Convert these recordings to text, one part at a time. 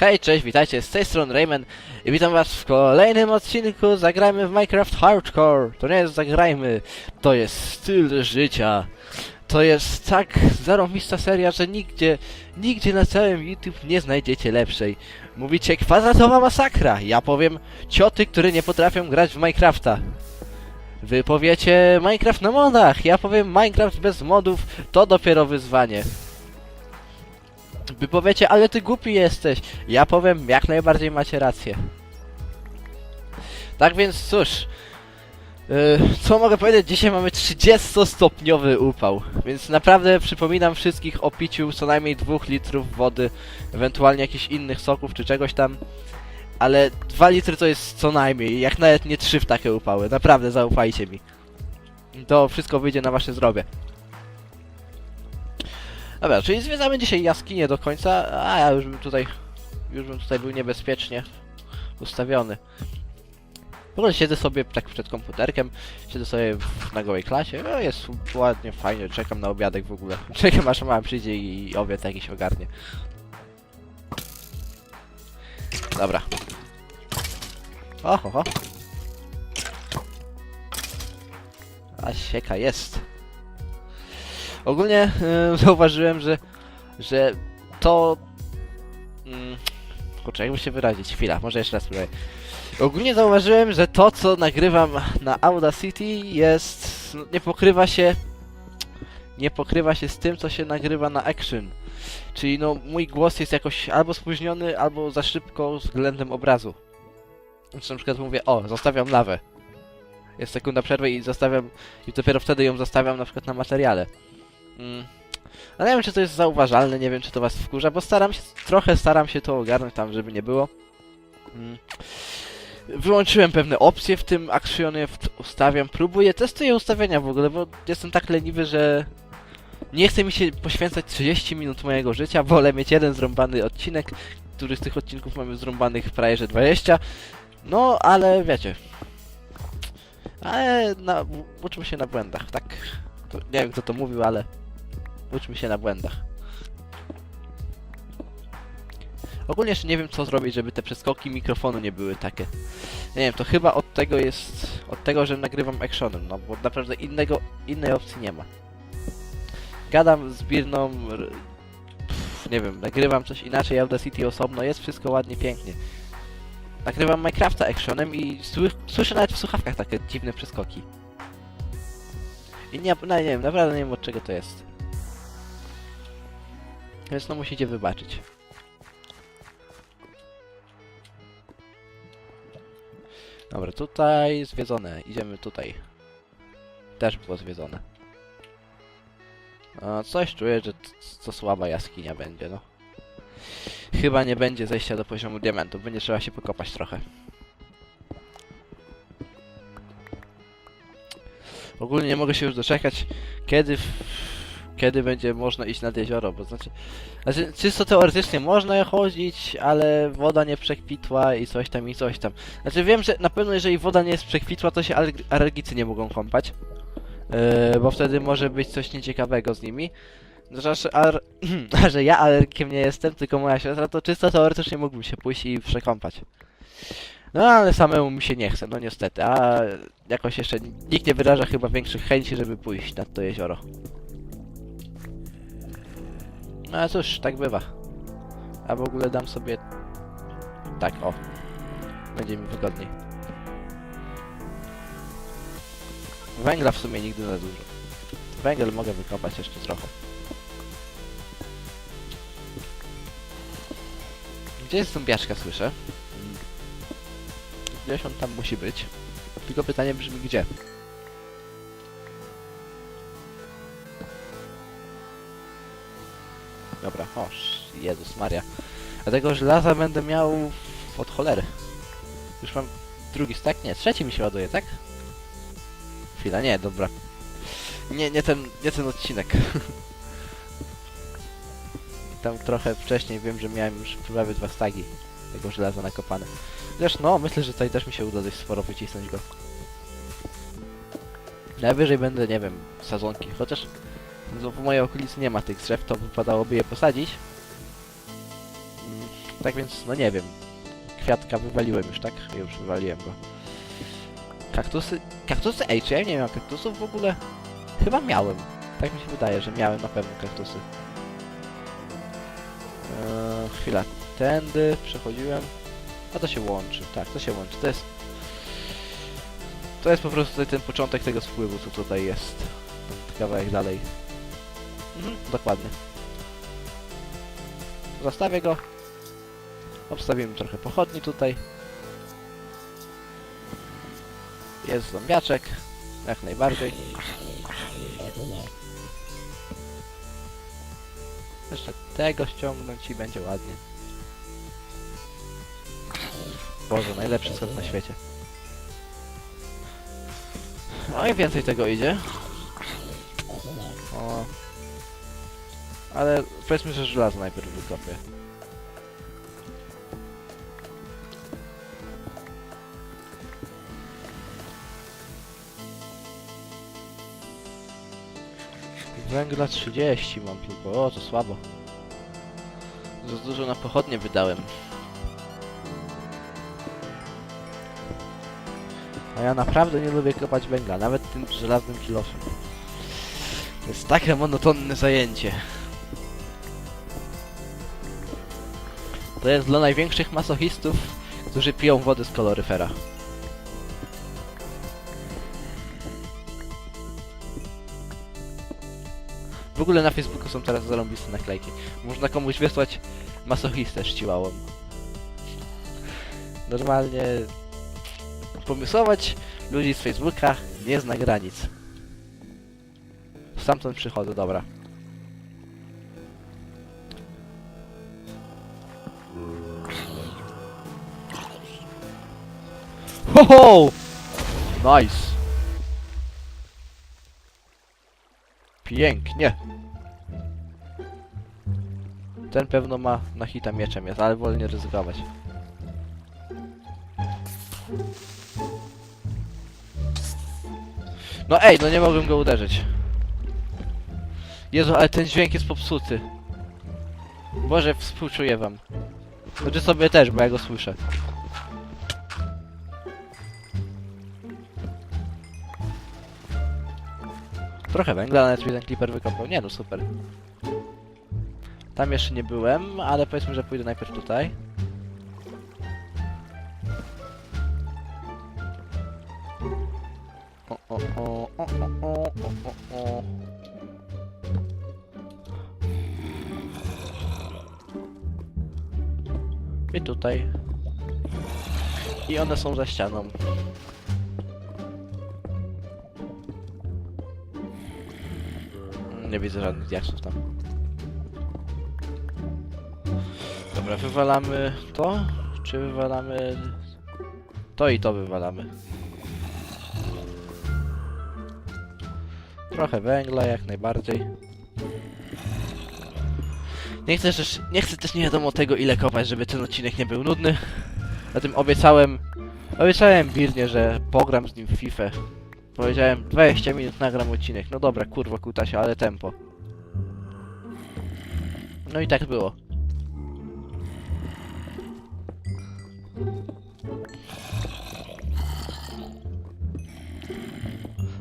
Hej, cześć, witajcie, z tej strony Rayman i witam was w kolejnym odcinku Zagrajmy w Minecraft Hardcore. To nie jest zagrajmy, to jest styl życia. To jest tak zarąbista seria, że nigdzie, nigdzie na całym YouTube nie znajdziecie lepszej. Mówicie kwadratowa masakra, ja powiem cioty, które nie potrafią grać w Minecrafta. Wy powiecie Minecraft na modach, ja powiem Minecraft bez modów, to dopiero wyzwanie. Wy powiecie, ale ty głupi jesteś. Ja powiem, jak najbardziej macie rację. Tak więc cóż, yy, co mogę powiedzieć? Dzisiaj mamy 30-stopniowy upał, więc naprawdę przypominam wszystkich o piciu co najmniej 2 litrów wody, ewentualnie jakichś innych soków czy czegoś tam. Ale 2 litry to jest co najmniej, jak nawet nie 3 w takie upały. Naprawdę zaufajcie mi. To wszystko wyjdzie na wasze zdrowie. Dobra, czyli zwiedzamy dzisiaj jaskinię do końca, a ja już bym tutaj, już bym tutaj był niebezpiecznie ustawiony. W ogóle siedzę sobie tak przed komputerkiem, siedzę sobie w, na gołej klasie, no jest ładnie, fajnie, czekam na obiadek w ogóle. Czekam aż mama przyjdzie i obiad jakiś ogarnie. Dobra. Oho, ho. A sieka jest. Ogólnie y, zauważyłem, że, że to... Mm, kurczę, jakby się wyrazić? Chwila, może jeszcze raz spróbuję. Ogólnie zauważyłem, że to, co nagrywam na Audacity jest... no, nie pokrywa się... Nie pokrywa się z tym, co się nagrywa na Action. Czyli no, mój głos jest jakoś albo spóźniony, albo za szybko względem obrazu. Więc na przykład mówię, o, zostawiam lawę. Jest sekunda przerwy i zostawiam... I dopiero wtedy ją zostawiam na przykład na materiale. Mm. No nie wiem, czy to jest zauważalne, nie wiem, czy to was wkurza, bo staram się, trochę staram się to ogarnąć tam, żeby nie było. Mm. Wyłączyłem pewne opcje w tym Actionie, ustawiam, próbuję, testuję ustawienia w ogóle, bo jestem tak leniwy, że nie chce mi się poświęcać 30 minut mojego życia, wolę mieć jeden zrąbany odcinek, który z tych odcinków mamy zrąbanych prawie że 20. No, ale wiecie. Ale na, uczmy się na błędach, tak? To, nie wiem kto to mówił, ale uczmy się na błędach. Ogólnie jeszcze nie wiem co zrobić, żeby te przeskoki mikrofonu nie były takie. Nie wiem, to chyba od tego jest, od tego, że nagrywam actionem, no bo naprawdę innego, innej opcji nie ma. Gadam z Birną, pff, nie wiem, nagrywam coś inaczej, Audacity osobno, jest wszystko ładnie, pięknie. Nagrywam Minecrafta actionem i sły, słyszę nawet w słuchawkach takie dziwne przeskoki. I nie, no, nie wiem, naprawdę nie wiem od czego to jest. Więc no musicie wybaczyć. Dobra, tutaj zwiedzone. Idziemy tutaj. Też było zwiedzone. A, coś czuję, że to słaba jaskinia będzie, no. Chyba nie będzie zejścia do poziomu diamentu, będzie trzeba się pokopać trochę. Ogólnie nie mogę się już doczekać, kiedy, w, kiedy będzie można iść nad jezioro, bo znaczy, znaczy, czysto teoretycznie można chodzić, ale woda nie przekwitła i coś tam i coś tam. Znaczy wiem, że na pewno jeżeli woda nie jest przekwitła, to się alerg- alergicy nie mogą kąpać, yy, bo wtedy może być coś nieciekawego z nimi. Że, ar... że ja alergikiem nie jestem, tylko moja siostra, to czysto teoretycznie mógłbym się pójść i przekąpać. No ale samemu mi się nie chce, no niestety, a jakoś jeszcze nikt nie wyraża chyba większych chęci, żeby pójść nad to jezioro. No ale cóż, tak bywa. A w ogóle dam sobie... Tak, o. Będzie mi wygodniej. Węgla w sumie nigdy za dużo. Węgiel mogę wykopać jeszcze trochę. Gdzie jest zombiaczka, słyszę? Gdzieś on tam musi być. Tylko pytanie brzmi gdzie? Dobra, o, Jezus Maria. A tego żelaza będę miał od cholery. Już mam drugi stack? Nie, trzeci mi się ładuje, tak? Chwila, nie, dobra. Nie, nie ten, nie ten odcinek. Tam trochę wcześniej wiem, że miałem już prawie dwa stagi tego żelaza nakopane. Zresztą, no, myślę, że tutaj też mi się uda dość sporo wycisnąć go. Najwyżej będę, nie wiem, sadzonki, chociaż w mojej okolicy nie ma tych drzew, to wypadałoby je posadzić. Mm, Tak więc, no nie wiem. Kwiatka wywaliłem już, tak? Już wywaliłem go. Kaktusy... Kaktusy? Ej, czy ja nie miałem kaktusów w ogóle? Chyba miałem. Tak mi się wydaje, że miałem na pewno kaktusy. Eee, chwila. Tędy przechodziłem. A to się łączy. Tak, to się łączy. To jest... To jest po prostu ten początek tego spływu, co tutaj jest. Kawałek dalej. Mhm, dokładnie. Zostawię go. Obstawimy trochę pochodni tutaj. Jest zombiaczek. Jak najbardziej. Jeszcze tego ściągnąć i będzie ładnie. Boże, najlepszy skok na świecie. No i więcej tego idzie. O. Ale powiedzmy, że żelazo najpierw wykopię. Węgla 30 mam tylko, o to słabo. Za dużo na pochodnie wydałem. A ja naprawdę nie lubię kopać węgla, nawet tym żelaznym kilofem. To jest takie monotonne zajęcie. To jest dla największych masochistów, którzy piją wodę z koloryfera. W ogóle na Facebooku są teraz zarąbiste naklejki. Można komuś wysłać masochistę szciłałą. Normalnie pomysłować ludzi z Facebooka nie zna granic. Stamtąd przychodzę, dobra. Ho ho! Nice! Pięknie! Ten pewno ma na hita mieczem jest, ale wolę nie ryzykować. No ej, no nie mogłem go uderzyć. Jezu, ale ten dźwięk jest popsuty. Boże, współczuję wam. Znaczy sobie też, bo ja go słyszę. Trochę węgla, ale mi ten clipper wykopał. Nie no, super. Tam jeszcze nie byłem, ale powiedzmy, że pójdę najpierw tutaj. I tutaj. I one są za ścianą. Nie widzę żadnych diaksów tam. Dobra, wywalamy to? Czy wywalamy... To i to wywalamy. Trochę węgla, jak najbardziej. Nie chcę, też, nie chcę też nie wiadomo tego ile kopać, żeby ten odcinek nie był nudny. Zatem obiecałem... Obiecałem Birnie, że pogram z nim w FIFA. Powiedziałem 20 minut nagram odcinek. No dobra, kurwa kutasia, ale tempo. No i tak było.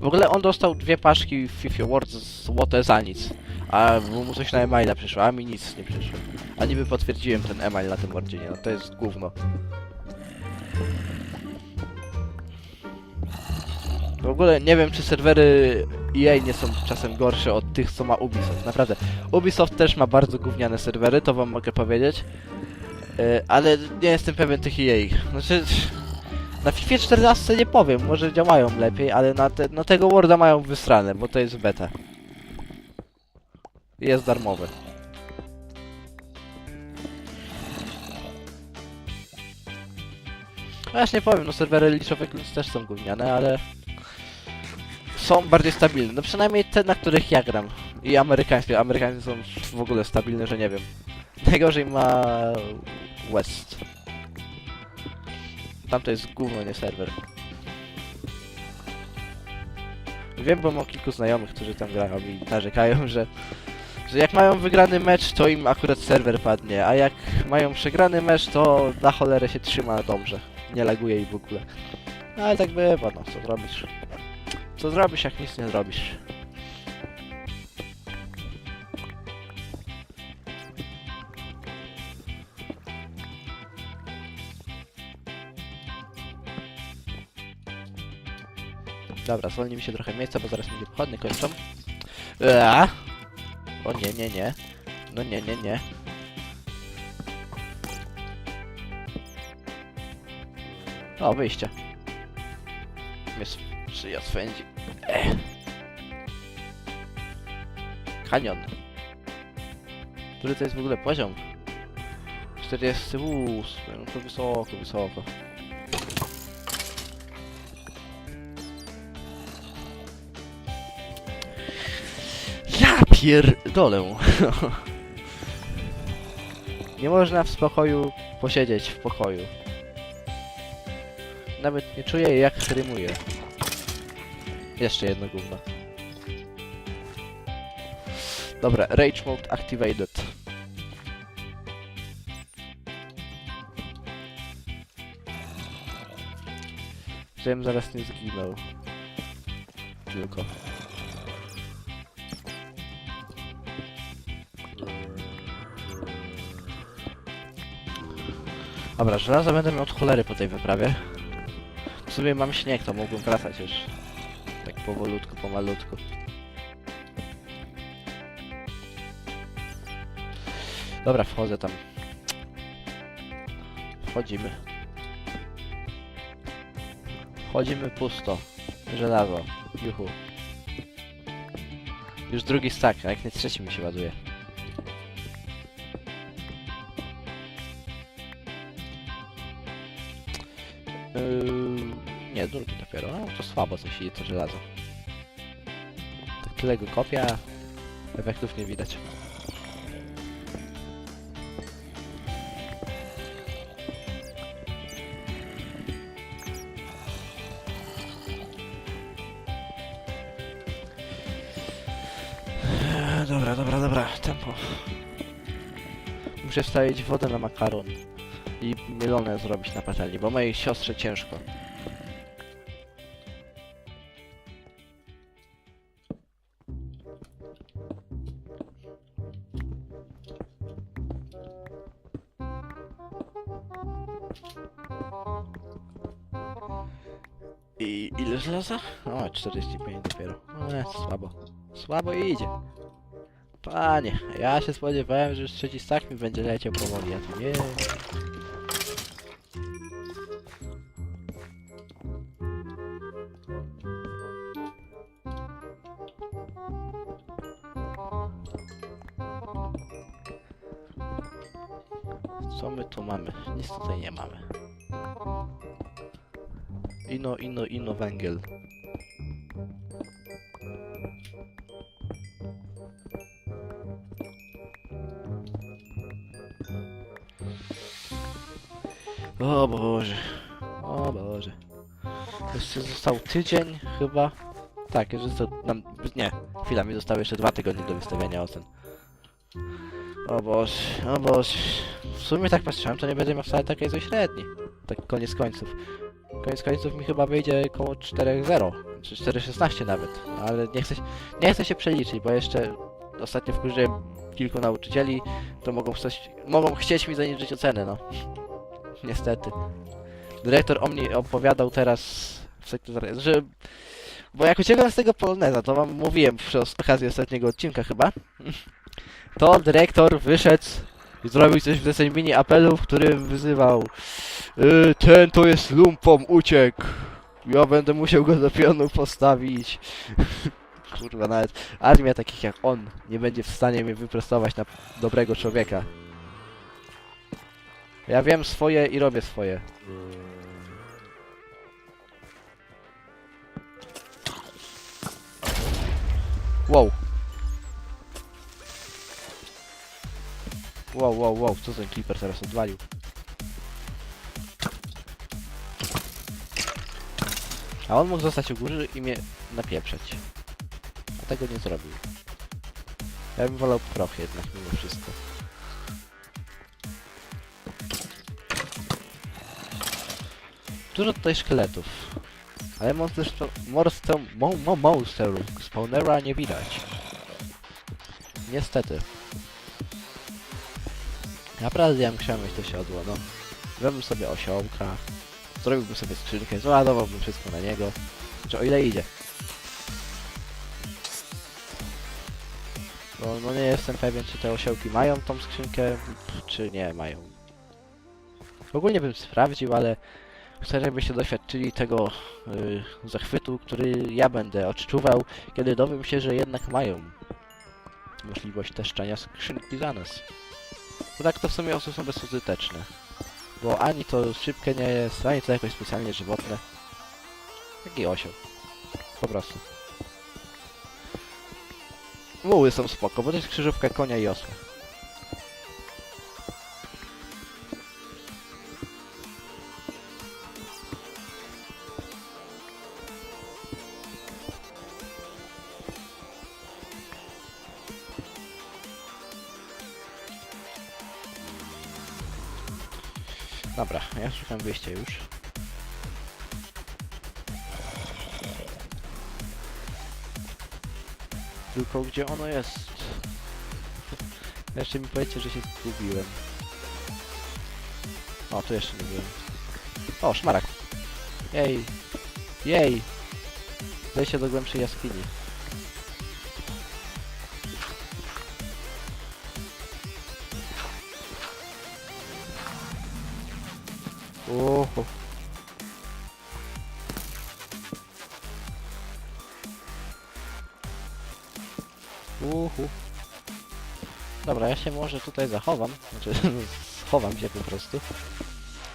W ogóle on dostał dwie paczki w FIFA World złote za nic. A mu coś na e-maila przyszło, a mi nic nie przyszło. A niby potwierdziłem ten e-mail na tym Wordzie, nie no to jest gówno. Ogóle nie wiem, czy serwery EA nie są czasem gorsze od tych, co ma Ubisoft. Naprawdę. Ubisoft też ma bardzo gówniane serwery, to wam mogę powiedzieć. E, ale nie jestem pewien tych EA. Znaczy... Na FIFA 14 nie powiem, może działają lepiej, ale na, te, na tego Worda mają wysrane, bo to jest beta. Jest darmowy. No ja nie powiem, no serwery liczowe też są gówniane, ale są bardziej stabilne. No przynajmniej te, na których ja gram. I amerykańskie. Amerykańskie są w ogóle stabilne, że nie wiem. Najgorzej ma West. Tam to jest gówno, nie serwer. Wiem, bo mam kilku znajomych, którzy tam grają i narzekają, że, Że jak mają wygrany mecz, to im akurat serwer padnie, a jak mają przegrany mecz, to na cholerę się trzyma dobrze. Nie laguje i w ogóle. No, ale tak bywa, no co zrobisz? Co zrobisz, jak nic nie zrobisz? Dobra, zwolni mi się trochę miejsca, bo zaraz mi pochodnie kończą. Eee! O nie, nie, nie. No nie, nie, nie. O, wyjście. Mnie szyja swędzi. Ech. Kanion. Który to jest w ogóle poziom? 48. No to wysoko, wysoko. Ja pierdolę. Nie można w spokoju posiedzieć w pokoju. Nawet nie czuję jak rymuje. Jeszcze jedno gówno. Dobra, Rage Mode activated. Żebym zaraz nie zginął. Tylko. Dobra, żelazo będę miał od cholery po tej wyprawie. W sumie mam śnieg, to mógłbym wracać już. Powolutku, pomalutku. Dobra, wchodzę tam. Wchodzimy. Wchodzimy pusto. Żelazo. Juhu. Już drugi stack, a jak nie trzeci mi się ładuje. Yy, nie, drugi dopiero. No, to słabo coś idzie to żelazo. Tyle go kopia, efektów nie widać. Dobra, dobra, dobra, tempo. Muszę wstawić wodę na makaron i mielone zrobić na patelni, bo mojej siostrze ciężko. Żelaza? O, 45 dopiero. No, słabo. Słabo idzie. Panie, ja się spodziewałem, że już trzeci stack mi będzie leciał powoli, a tu nie. Co my tu mamy? Nic tutaj nie mamy. Ino, ino, ino węgiel. O Boże. O Boże. Jeszcze został tydzień chyba. Tak, jeszcze został nam... Nie, chwila, mi zostały jeszcze dwa tygodnie do wystawiania ocen. O Boże, o Boże. W sumie tak patrzyłem, to nie będzie miał wcale takiej złej średniej. Tak koniec końców. Koniec końców mi chyba wyjdzie około 4.0, czy 4.16 nawet, ale nie chcę, nie chcę się przeliczyć, bo jeszcze ostatnio wkurzyłem kilku nauczycieli, to mogą, coś, mogą chcieć mi zaniżyć ocenę, no. Niestety. Dyrektor o mnie opowiadał teraz w sektorze, że... Bo jak uciekłem z tego Poloneza, to wam mówiłem przy okazji ostatniego odcinka chyba, to dyrektor wyszedł zrobił coś w mini apelu, w którym wyzywał y, ten to jest lumpą, uciekł. Ja będę musiał go do pionu postawić. Kurwa, nawet armia takich jak on nie będzie w stanie mnie wyprostować na dobrego człowieka. Ja wiem swoje i robię swoje. Wow. Wow, wow, wow, co ten creeper teraz odwalił? A on mógł zostać u góry i mnie napieprzeć. A tego nie zrobił. Ja bym wolał proch jednak mimo wszystko. Dużo tutaj szkieletów. Ale monster, monster, mo, mo, spawnera nie widać. Niestety. Naprawdę ja bym chciał mieć to siodło, no. Zrobiłbym sobie osiołka, zrobiłbym sobie skrzynkę, załadowałbym wszystko na niego. Czy o ile idzie. Bo no nie jestem pewien, czy te osiołki mają tą skrzynkę, czy nie mają. Ogólnie bym sprawdził, ale chcę, żebyście doświadczyli tego y, zachwytu, który ja będę odczuwał, kiedy dowiem się, że jednak mają możliwość teszczenia skrzynki za nas. Bo tak to w sumie osób są bezużyteczne. Bo ani to szybkie nie jest, ani to jakoś specjalnie żywotne. Taki osioł. Po prostu. Muły są spoko, bo to jest krzyżówka konia i osła. Dobra, ja szukam wyjścia już. Tylko gdzie ono jest? Jeszcze mi powiedzcie, że się zgubiłem. O, tu jeszcze nie byłem. O, szmarak. Jej. Jej. Wejście do głębszej jaskini. Oho. Uhu. Dobra, ja się może tutaj zachowam. Znaczy, schowam się po prostu.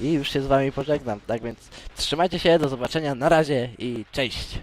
I już się z wami pożegnam. Tak więc trzymajcie się, do zobaczenia, na razie i cześć!